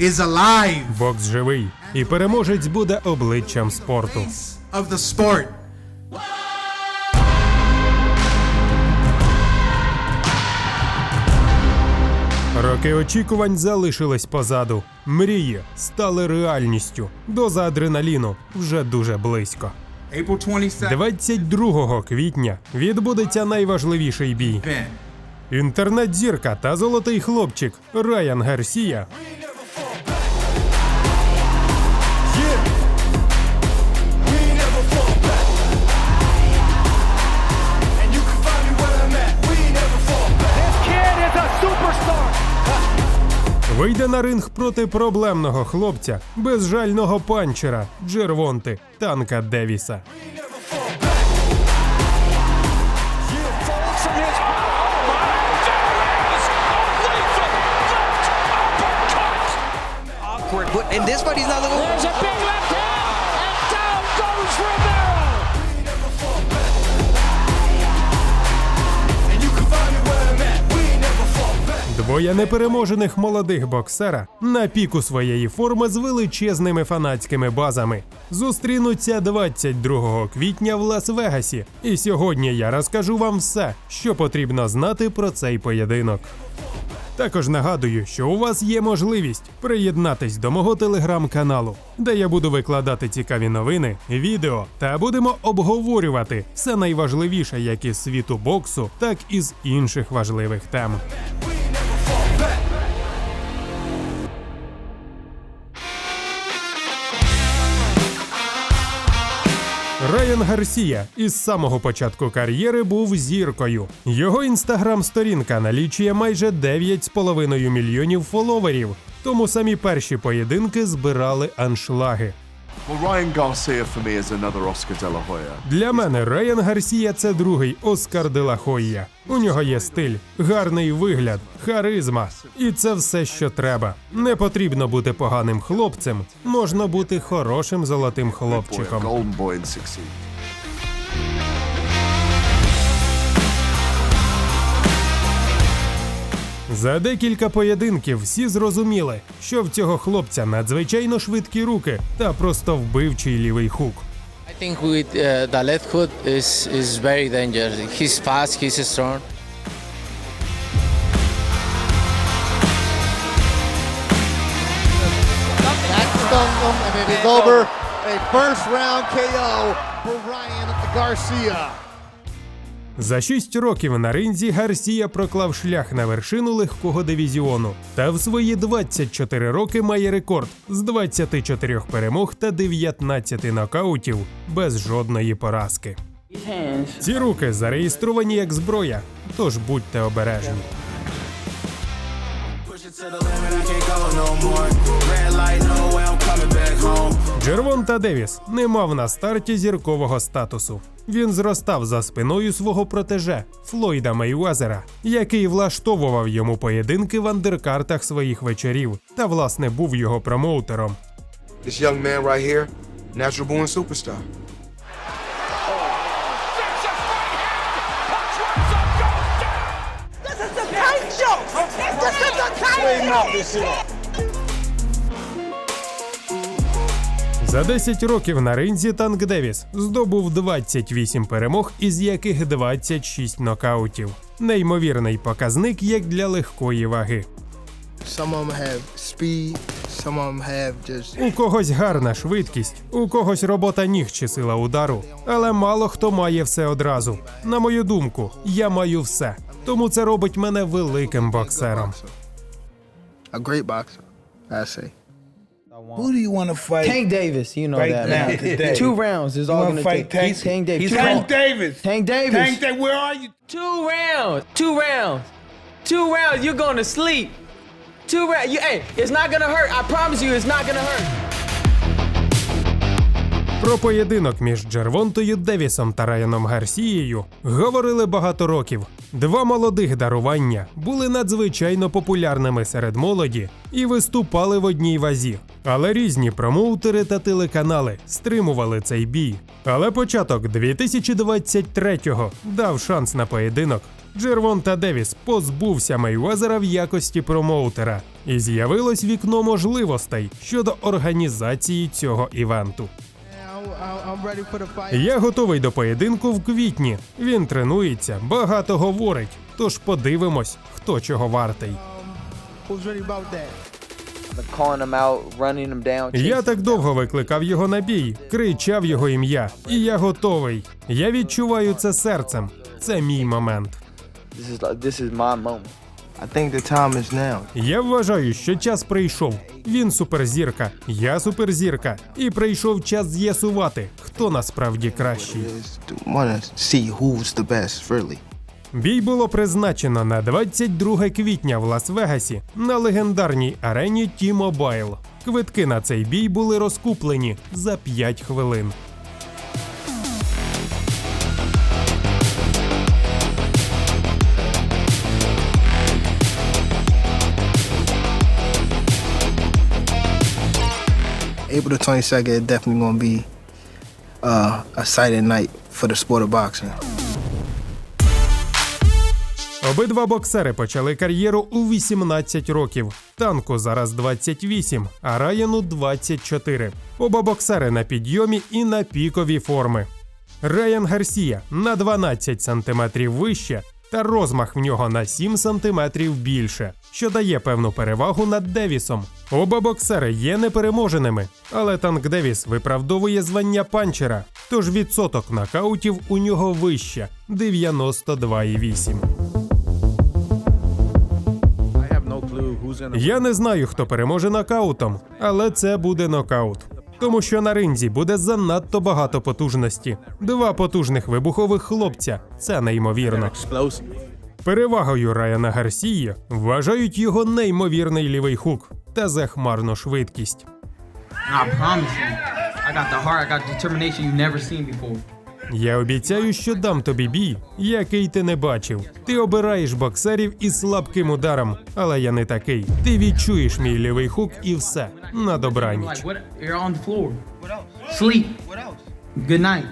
is alive Бокс живий, і переможець буде обличчям спорту. of the sport. Роки очікувань залишились позаду. Мрії стали реальністю. Доза адреналіну вже дуже близько. April 22nd 22 квітня відбудеться найважливіший бій. Інтернет-зірка та золотий хлопчик Райан Гарсія вийде на ринг проти проблемного хлопця, безжального панчера Джервонти Танка Девіса. Oh in this fight, he's not looking. Двоє непереможених молодих боксера на піку своєї форми з величезними фанатськими базами зустрінуться 22 квітня в Лас-Вегасі. І сьогодні я розкажу вам все, що потрібно знати про цей поєдинок. Також нагадую, що у вас є можливість приєднатись до мого телеграм-каналу, де я буду викладати цікаві новини, відео та будемо обговорювати все найважливіше як із світу боксу, так і з інших важливих тем. Райан Гарсія із самого початку кар'єри був зіркою. Його інстаграм-сторінка налічує майже 9,5 мільйонів фоловерів. Тому самі перші поєдинки збирали аншлаги. Для мене Райан Гарсія це другий Оскар де ла Хойя. У нього є стиль, гарний вигляд, харизма. І це все, що треба. Не потрібно бути поганим хлопцем, можна бути хорошим золотим хлопчиком. За декілька поєдинків всі зрозуміли, що в цього хлопця надзвичайно швидкі руки та просто вбивчий лівий хук. I think with uh, the left hook is is very dangerous. He's fast, he's strong. That stung him, and it is over. A first round KO for Ryan Garcia. За шість років на ринзі Гарсія проклав шлях на вершину легкого дивізіону. Та в свої 24 роки має рекорд з 24 перемог та 19 нокаутів без жодної поразки. Ці руки зареєстровані як зброя, тож будьте обережні. Джервонта Девіс не мав на старті зіркового статусу. Він зростав за спиною свого протеже Флойда Мейвезера, який влаштовував йому поєдинки в андеркартах своїх вечорів та, власне, був його промоутером. This young man right here, natural born superstar. За 10 років на ринзі Танк Девіс здобув 28 перемог, із яких 26 нокаутів. Неймовірний показник як для легкої ваги. У когось гарна швидкість, у когось робота ніг чи сила удару, але мало хто має все одразу. На мою думку, я маю все. Тому це робить мене великим боксером. a great boxer, I say. Who do you want to fight? Tank Davis, you know Right that. now, man. today. Two rounds is You all want gonna to fight take. Tank? He's Tank Davis. Two Tank rounds. Davis. Tank Davis. Tank Davis. Where are you? Two rounds. Two rounds. Two rounds. You're going to sleep. Two rounds. You, hey, it's not gonna hurt. I promise you, it's not gonna hurt. Про поєдинок між Джервонтою Девісом та Райаном Гарсією говорили багато років. Два молодих дарування були надзвичайно популярними серед молоді і виступали в одній вазі. Але різні промоутери та телеканали стримували цей бій. Але початок 2023-го дав шанс на поєдинок Джервонта Девіс позбувся Мейвезера в якості промоутера, і з'явилось вікно можливостей щодо організації цього івенту. Я готовий до поєдинку в квітні. Він тренується, багато говорить. Тож подивимось, хто чого вартий. Down. Я так довго викликав його на бій, кричав його ім'я, і я готовий. Я відчуваю це серцем. Це мій момент. Я вважаю, що час прийшов. Він суперзірка, я суперзірка, і прийшов час з'ясувати, хто насправді кращий. Бій було призначено на 22 квітня в Лас-Вегасі на легендарній арені T-Mobile. Квитки на цей бій були розкуплені за 5 хвилин. April the 22nd is definitely going to be uh, a exciting night for the sport of boxing. Обидва боксери почали кар'єру у 18 років. Танку зараз 28, а Раяну 24. Оба боксери на підйомі і на пікові форми. Райан Гарсія на 12 см вище, та розмах в нього на 7 см більше, що дає певну перевагу над Девісом. Оба боксери є непереможеними, але танк Девіс виправдовує звання панчера, тож відсоток нокаутів у нього вище 92,8. Я не знаю, хто переможе нокаутом, але це буде нокаут. Тому що на ринзі буде занадто багато потужності. Два потужних вибухових хлопця. Це неймовірно. Перевагою Райана Гарсії вважають його неймовірний лівий хук та захмарну швидкість. I promise you, I got the heart, I got determination you've never seen before. Я обіцяю, що дам тобі бій, який ти не бачив. Ти обираєш боксерів із слабким ударом, але я не такий. Ти відчуєш мій лівий хук і все на добраніч. Sleep. Good night.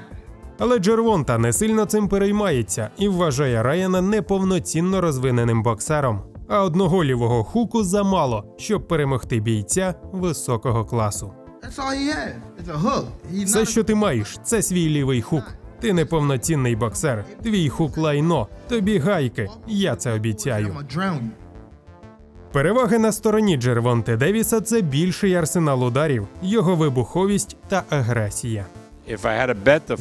Але Джервонта не сильно цим переймається і вважає Райана неповноцінно розвиненим боксером. А одного лівого хуку замало, щоб перемогти бійця високого класу. Все, що ти маєш, це свій лівий хук. Ти неповноцінний боксер. Твій хук лайно. Тобі гайки. Я це обіцяю. Переваги на стороні Джервонте Девіса це більший арсенал ударів, його вибуховість та агресія.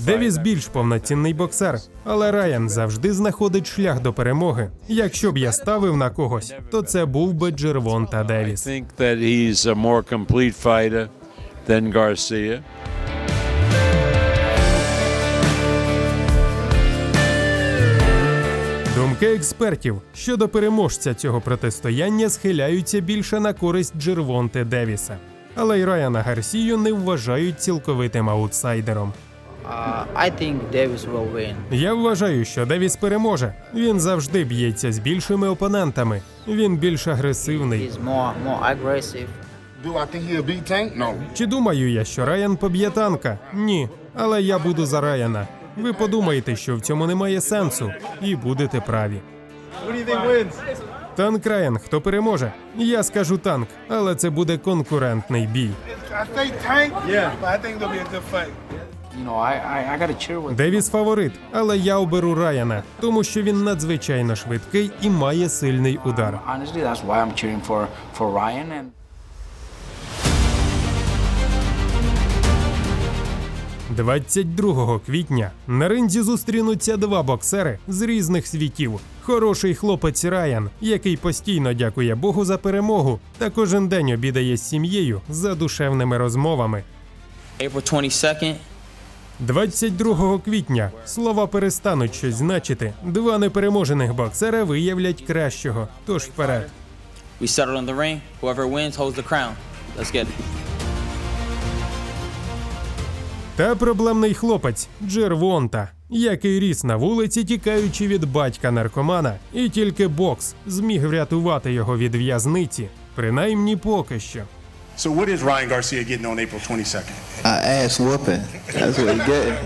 Девіс більш повноцінний боксер, але Райан завжди знаходить шлях до перемоги. Якщо б я ставив на когось, то це був би Джервонта Девіс. Думки експертів щодо переможця цього протистояння схиляються більше на користь Джервонте Девіса. Але й Райана Гарсію не вважають цілковитим аутсайдером. Uh, I think Davis will win. Я вважаю, що Девіс переможе. Він завжди б'ється з більшими опонентами. Він більш агресивний. He's more more aggressive. Do I think he'll beat Tank? No. Чи думаю я, що Райан поб'є танка? Ні. Але я буду за Райана. Ви подумаєте, що в цьому немає сенсу, і будете праві. Танк Райан, хто переможе? Я скажу танк, але це буде конкурентний бій. Девіс фаворит, але я оберу Райана, тому що він надзвичайно швидкий і має сильний удар. 22 квітня на ринзі зустрінуться два боксери з різних світів. Хороший хлопець Райан, який постійно дякує Богу за перемогу, та кожен день обідає з сім'єю за душевними розмовами. April 22nd. 22 квітня слова перестануть щось значити. Два непереможених боксера виявлять кращого. Тож вперед. We settled on the ring. Whoever wins holds the crown. Let's get it. Та проблемний хлопець Джервонта, який ріс на вулиці, тікаючи від батька наркомана, і тільки бокс зміг врятувати його від в'язниці, принаймні поки що. So what is Ryan Garcia getting on April 22nd? A ass whooping. That's what he getting.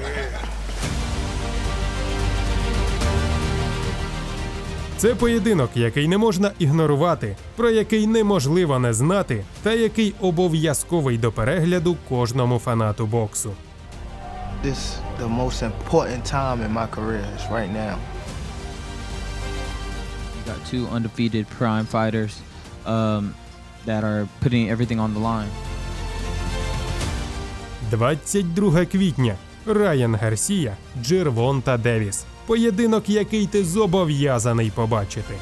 Це поєдинок, який не можна ігнорувати, про який неможливо не знати, та який обов'язковий до перегляду кожному фанату боксу. This the most important time in my career. It's right now. You got two undefeated prime fighters um, that are putting everything on the line. 22 квітня. Райан Гарсія, Джервонта Девіс. Поєдинок, який ти зобов'язаний побачити.